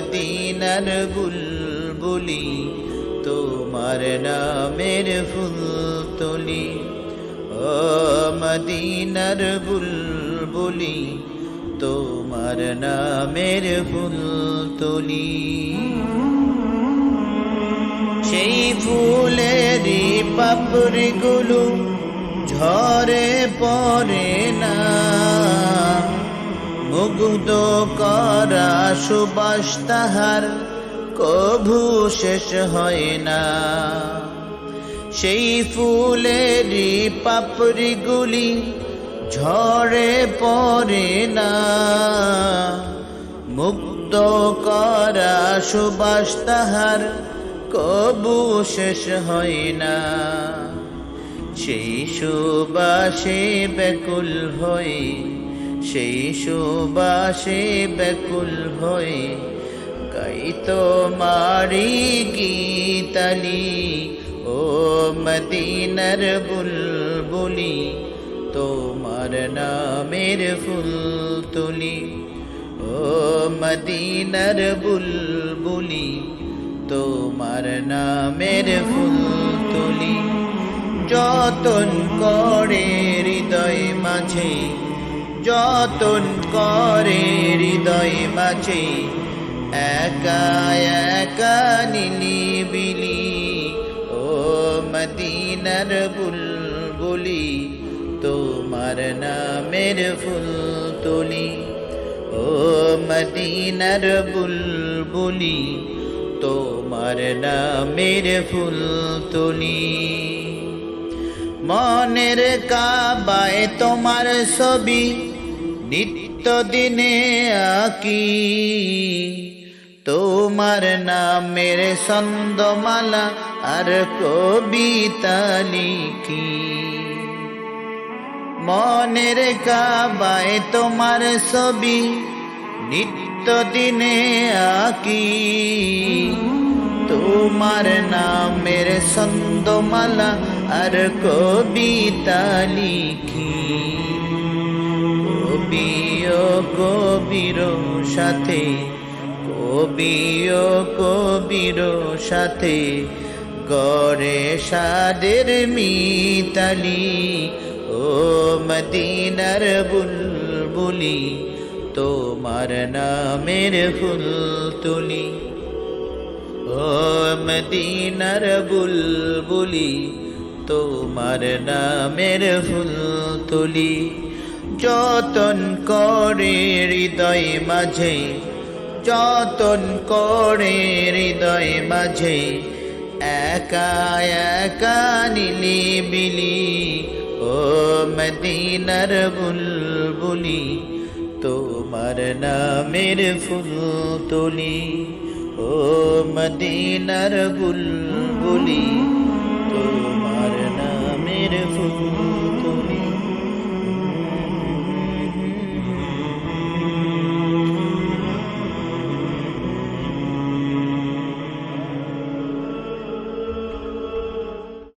মদিনার বুলবুলি, তোমার নামের ফুল তুলি ও মদিনার বুলবুলি, তোমার নামের ফুল তুলি সেই ফুলেরই পাপড়িগুলো ঝরে পড়ে না। মুগ্ধ করা সুবাস তাহার, কভু শেষ হয় না। সেই ফুলেরই পাপড়িগুলি ঝরে পড়ে না। মুক্ত করা সুবাস তাহার কবু শেষ হয় না। সেই সুবাসে ব্যাকুল হয়ে সেই সুবাসে ব্যাকুল হয়ে গাইতো মারি গীতালি, ও মদিনার বুলবুলি, তোমার নামের ফুল তুলি ও মদিনার বুলবুলি, তোমার নামের ফুল তুলি যতন করে হৃদয় মাঝে যতন করে হৃদয় মাঝে একা একা নীলি বিলি। ও মদিনার বুলবুলি, তোমার নামের ফুল তুলি। ও মদিনার বুলবুলি, তোমার নামের ফুল তুলি। মনের কাবায় তোমার ছবি নিত্য দিনে আঁকি। তোমার নামের ছন্দমালা আর কবিতা লিখি। মনের কাবায় তোমার ছবি নিত্য দিনে আঁকি। তোমার নামের ছন্দমালা আর কবিতা লিখি। কবি ও কবির সাথে কবি ও কবির সাথে, গড়ে সাদের মিতালি, ও মদিনার বুলবুলি, তোমার নামের ফুল তুলি ও মদিনার বুলবুলি, তোমার নামের ফুল তুলি যতন করে হৃদয় মাঝে, যতন করে হৃদয় মাঝে, একা একা নীলি বিলি, ও মদিনার বুলবুলি, তোমার নামের ফুল তুলি, ও মদিনার বুলবুলি, তোমার নামের ফুল